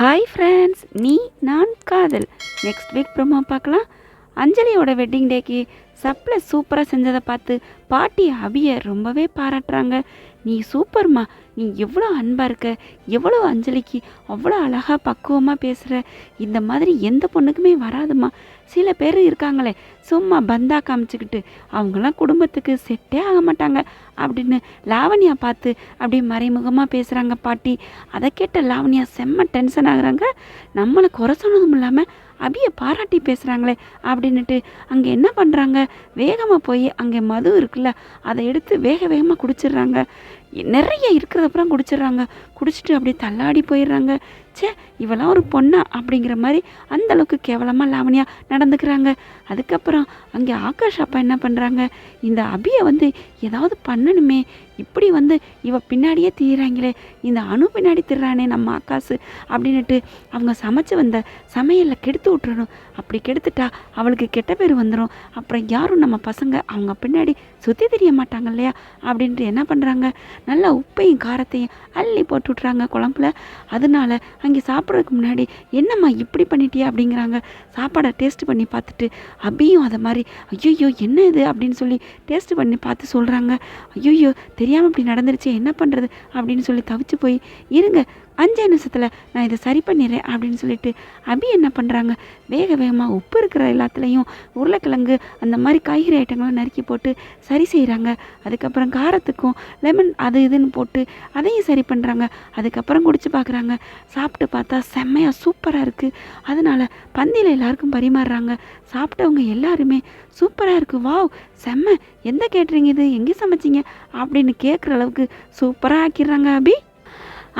Hi friends நீ நான் காதல். நெக்ஸ்ட் வீக் ப்ரோமோ பார்க்கலாம். அஞ்சலியோட வெட்டிங் டேக்கு சப்ளை சூப்பராக செஞ்சதை பார்த்து பாட்டி அபியை ரொம்பவே பாராட்டுறாங்க. நீ சூப்பர்மா நீ எவ்வளோ அன்பாக இருக்க எவ்வளோ அஞ்சலிக்கு அவ்வளோ அழகாக பக்குவமாக பேசுகிற இந்த மாதிரி எந்த பொண்ணுக்குமே வராதுமா. சில பேர் இருக்காங்களே சும்மா பந்தா காமிச்சுக்கிட்டு அவங்களாம் குடும்பத்துக்கு செட்டே ஆக மாட்டாங்க அப்படின்னு லாவண்யா பார்த்து அப்படியே மறைமுகமாக பேசுகிறாங்க பாட்டி. அதை கேட்ட லாவண்யா செம்ம டென்ஷன் ஆகுறாங்க. நம்மளை குறை சொன்னதும் இல்லாமல் அபியை பாராட்டி பேசுகிறாங்களே அப்படின்னுட்டு அங்கே என்ன பண்ணுறாங்க வேகமாக போய் அங்கே மது இருக்குல்ல அதை எடுத்து வேக வேகமாக குடிச்சிடுறாங்க. நிறைய இருக்கிறதப்புறம் குடிச்சிடுறாங்க. குடிச்சிட்டு அப்படியே தள்ளாடி போயிடுறாங்க. ச்சே இவெல்லாம் ஒரு பொண்ணா அப்படிங்கிற மாதிரி அந்த அளவுக்கு கேவலமாக லாவணியா நடந்துக்கிறாங்க. அதுக்கப்புறம் அங்கே ஆகாஷ் அப்பா என்ன பண்ணுறாங்க இந்த அபியை வந்து ஏதாவது பண்ணணுமே. இப்படி வந்து இவ பின்னாடியே தீராங்களே இந்த அணு பின்னாடி திர்றானே நம்ம ஆகாசு அப்படின்னுட்டு அவங்க சமைச்சு வந்த சமையலில் கெடுத்து விட்டுறணும். அப்படி கெடுத்துட்டா அவளுக்கு கெட்ட பேர் வந்துடும் அப்புறம் யாரும் நம்ம பசங்க அவங்க பின்னாடி சுற்றி தெரிய மாட்டாங்க இல்லையா? அப்படின்ட்டு என்ன பண்ணுறாங்க நல்லா உப்பையும் காரத்தையும் அள்ளி போட்டு விட்றாங்க குழம்புல. அதனால அங்கே சாப்பிட்றதுக்கு முன்னாடி என்னம்மா இப்படி பண்ணிட்டியா? அப்படிங்கிறாங்க. சாப்பாடை டேஸ்ட் பண்ணி பார்த்துட்டு அபியும் அதை மாதிரி ஐயோயோ என்ன இது? அப்படின்னு சொல்லி டேஸ்ட் பண்ணி பார்த்து சொல்கிறாங்க ஐயோயோ தெரியாமல் இப்படி நடந்துருச்சு என்ன பண்ணுறது அப்படின்னு சொல்லி தவிச்சு போய் இருங்க அஞ்சு நிமிஷத்தில் நான் இதை சரி பண்ணிடுறேன் அப்படின்னு சொல்லிட்டு அபி என்ன பண்ணுறாங்க வேக வேகமாக உப்பு இருக்கிற எல்லாத்துலேயும் உருளைக்கிழங்கு அந்த மாதிரி காய்கறி ஐட்டங்கள்லாம் நறுக்கி போட்டு சரி செய்கிறாங்க அதுக்கப்புறம் காரத்துக்கும் லெமன் அது இதுன்னு போட்டு அதையும் சரி பண்ணுறாங்க அதுக்கப்புறம் குடிச்சு பார்க்குறாங்க சாப்பிட்டு பார்த்தா செம்மையாக சூப்பராக இருக்குது அதனால் பந்தியில் எல்லாருக்கும் பரிமாறுறாங்க. சாப்பிட்டவங்க எல்லாருமே சூப்பராக இருக்குது வாவ் செம்ம. எந்த கேட்குறீங்க இது? எங்கே சமைச்சிங்க? அப்படின்னு கேட்குற அளவுக்கு சூப்பராக ஆக்கிடுறாங்க அபி.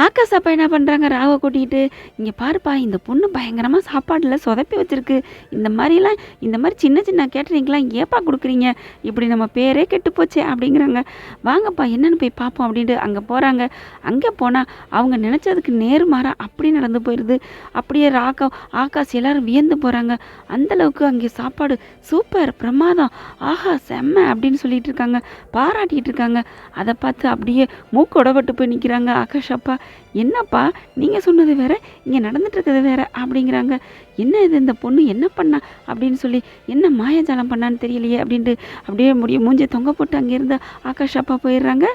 ஆகாஷ் அப்பா என்ன பண்ணுறாங்க ராவை கூட்டிகிட்டு இங்கே பாருப்பா இந்த பொண்ணு பயங்கரமாக சாப்பாடில் சொதப்பி வச்சிருக்கு. இந்த மாதிரிலாம் இந்த மாதிரி சின்ன சின்ன கேட்டரிங்லாம் ஏப்பா கொடுக்குறீங்க? இப்படி நம்ம பேரே கெட்டு போச்சே அப்படிங்கிறாங்க. வாங்கப்பா என்னன்னு போய் பார்ப்போம் அப்படின்ட்டு அங்கே போகிறாங்க அங்கே போனால் அவங்க நினச்சதுக்கு நேர்மாறாக அப்படி நடந்து போயிடுது அப்படியே ராக்கா ஆகாஷ் எல்லோரும் வியந்து போகிறாங்க அந்தளவுக்கு அங்கே சாப்பாடு சூப்பர் பிரமாதம். ஆஹா செம்ம அப்படின்னு சொல்லிட்டு இருக்காங்க. பாராட்டிகிட்டு இருக்காங்க. அதை பார்த்து அப்படியே மூக்கொடப்பட்டு போய் நிற்கிறாங்க ஆகாஷ் அப்பா. என்னப்பா நீங்கள் சொன்னது வேற இங்கே நடந்துட்டு இருக்கிறது வேற அப்படிங்கிறாங்க. என்ன இது இந்த பொண்ணு என்ன பண்ணா? அப்படின்னு சொல்லி என்ன மாயாஜாலம் பண்ணான்னு தெரியலையே அப்படின்ட்டு அப்படியே முடிய மூஞ்சி தொங்க போட்டு அங்கேருந்து ஆகாஷ் அப்பா போயிடுறாங்க.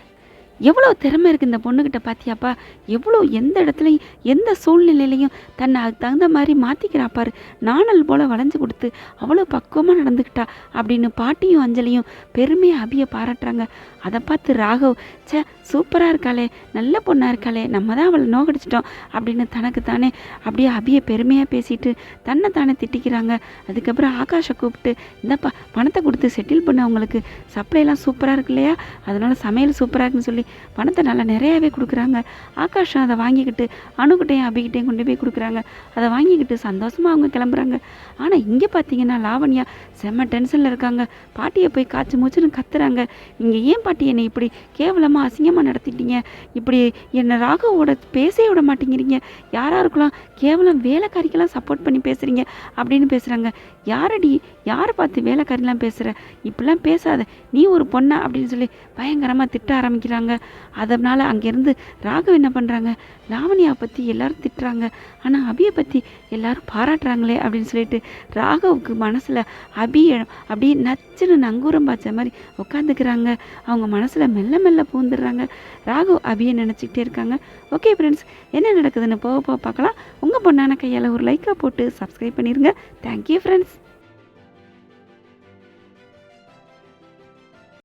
எவ்வளோ திறமை இருக்குது இந்த பொண்ணுக்கிட்ட பார்த்தியாப்பா எவ்வளோ எந்த இடத்துலையும் எந்த சூழ்நிலையிலையும் தன்னை அதுக்கு தகுந்த மாதிரி மாற்றிக்கிறா பாரு. நாணல் போல் வளைஞ்சு கொடுத்து அவ்வளோ பக்குவமாக நடந்துக்கிட்டா அப்படின்னு பாட்டியும் அஞ்சலியும் பெருமையாக அபியை பாராட்டுறாங்க. அதை பார்த்து ராகவ் ச்சே சூப்பராக இருக்காளே நல்ல பொண்ணாக இருக்காளே நம்ம தான் அவளை நோக்கடிச்சிட்டோம் அப்படின்னு தனக்கு தானே அப்படியே அபியை பெருமையாக பேசிட்டு தன்னை தானே திட்டிக்கிறாங்க. அதுக்கப்புறம் ஆகாஷை கூப்பிட்டு இந்தப்பா பணத்தை கொடுத்து செட்டில் பண்ண அவங்களுக்கு. சப்ளைலாம் சூப்பராக இருக்கு இல்லையா? அதனால் சமையல் சூப்பராக இருக்குன்னு சொல்லி பணத்தை நல்லா நிறையாவே கொடுக்குறாங்க. ஆகாஷம் அதை வாங்கிக்கிட்டு அணுகிட்டையும் அபிகிட்டையும் கொண்டு போய் கொடுக்குறாங்க. அதை வாங்கிக்கிட்டு சந்தோஷமாக அவங்க கிளம்புறாங்க. ஆனால் இங்கே பார்த்தீங்கன்னா லாவண்யா செம்ம டென்ஷனில் இருக்காங்க. பாட்டியை போய் காய்ச்சி மூச்சுன்னு கத்துறாங்க. நீங்கள் ஏன் பாட்டி என்னை இப்படி கேவலமாக அசிங்கமாக நடத்திட்டீங்க? இப்படி என்னை ராகவோட பேசவே விட மாட்டேங்கிறீங்க. யாராக இருக்கலாம் கேவலம் வேலைக்காரிக்கெல்லாம் சப்போர்ட் பண்ணி பேசுகிறீங்க அப்படின்னு பேசுகிறாங்க யாரடி யாரை பார்த்து வேலைக்காரிலாம் பேசுகிற இப்படிலாம் பேசாத. நீ ஒரு பொண்ணா அப்படின்னு சொல்லி பயங்கரமாக திட்ட ஆரம்பிக்கிறாங்க. அதனால் அங்கேருந்து ராகவ் என்ன பண்ணுறாங்க லாவணியாவை பற்றி எல்லாரும் திட்டுறாங்க. ஆனால் அபியை பற்றி எல்லாரும் பாராட்டுறாங்களே அப்படின்னு சொல்லிட்டு ராகவுக்கு மனசில் அபி அப்படியே நச்சுன்னு நங்கூரம் பாய்ச்ச மாதிரி உட்காந்துக்கிறாங்க. அவங்க மனசில் மெல்ல மெல்ல பூந்துடுறாங்க ராகவ் அபியை நினச்சிக்கிட்டே இருக்காங்க. ஓகே ஃப்ரெண்ட்ஸ் என்ன நடக்குதுன்னு போக போக பார்க்கலாம். உங்கள் பொண்ணான கையால் ஒரு லைக்காக போட்டு சப்ஸ்கிரைப் பண்ணிடுங்க தேங்க்யூ ஃப்ரெண்ட்ஸ்